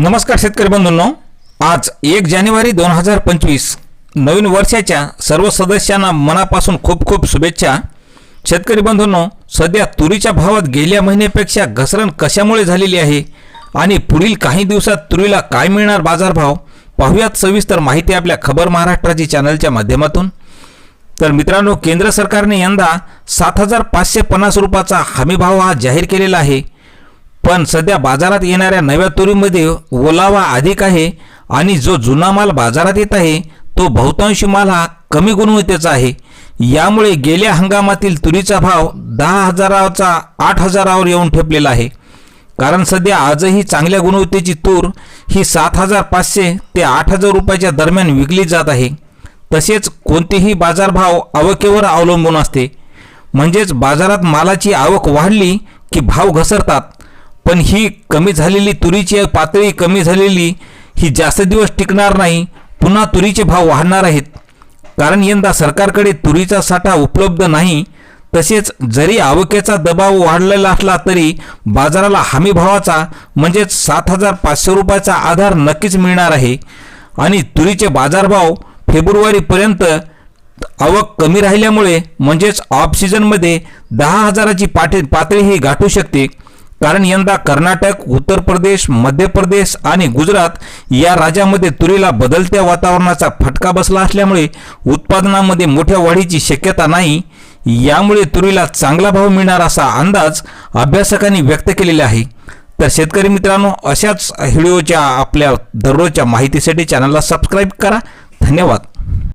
नमस्कार शेतकरी बंधूंनो. आज एक जानेवारी दोन हजार पंचवीस. नवीन वर्षाच्या सर्व सदस्यांना मनापासून खूप खूप शुभेच्छा. शेतकरी बंधूंनो सध्या तुरीच्या भावात गेल्या महिन्यापेक्षा घसरण कशामुळे झालेली आहे? आणि पुढील काही दिवसात तुरीला काय मिळणार बाजारभाव? पाहूयात सविस्तर माहिती आपल्या खबर महाराष्ट्राची चॅनलच्या माध्यमातून. तर मित्रांनो केंद्र सरकारने यंदा सात हजार पाचशे पन्नास रुपयाचा हमीभाव हा जाहीर केलेला आहे. पण सध्या बाजारात येणाऱ्या नव्या तुरीमध्ये ओलावा अधिक आहे आणि जो जुना माल बाजारात येत आहे तो बहुतांश माल हा कमी गुणवत्तेचा आहे. यामुळे गेल्या हंगामातील तुरीचा भाव दहा हजाराचा आठ हजारावर येऊन ठेपलेला आहे. कारण सध्या आजही चांगल्या गुणवत्तेची तूर ही सात हजार पाचशे ते आठ हजार रुपयाच्या दरम्यान विकली जात आहे. तसेच कोणतेही बाजारभाव आवकेवर अवलंबून असते. म्हणजेच बाजारात मालाची आवक वाढली की भाव घसरतात. पण ही कमी झालेली तुरीची पातळी कमी झालेली ही जास्त दिवस टिकणार नाही पुन्हा तुरीचे भाव वाढणार आहेत. कारण यंदा सरकारकडे तुरीचा साठा उपलब्ध नाही तसेच जरी आवकेचा दबाव वाढलेला असला तरी बाजाराला हमी भावाचा म्हणजेच सात हजार पाचशे रुपयाचा आधार नक्कीच मिळणार आहे. आणि तुरीचे बाजारभाव फेब्रुवारीपर्यंत आवक कमी राहिल्यामुळे म्हणजेच ऑफ सीझनमध्ये दहा हजाराची पाठी पातळी ही गाठू शकते. कारण यंदा कर्नाटक उत्तर प्रदेश मध्य प्रदेश आणि गुजरात या राज्यामध्ये तुरीला बदलत्या वातावरणाचा फटका बसला असल्यामुळे उत्पादनामध्ये मोठ्या वाढीची शक्यता नाही. यामुळे तुरीला चांगला भाव मिळणार असा अंदाज अभ्यासकांनी व्यक्त केलेला आहे. तर शेतकरी मित्रांनो अशाच व्हिडिओच्या आपल्या दररोजच्या माहितीसाठी चॅनलला सबस्क्राईब करा. धन्यवाद.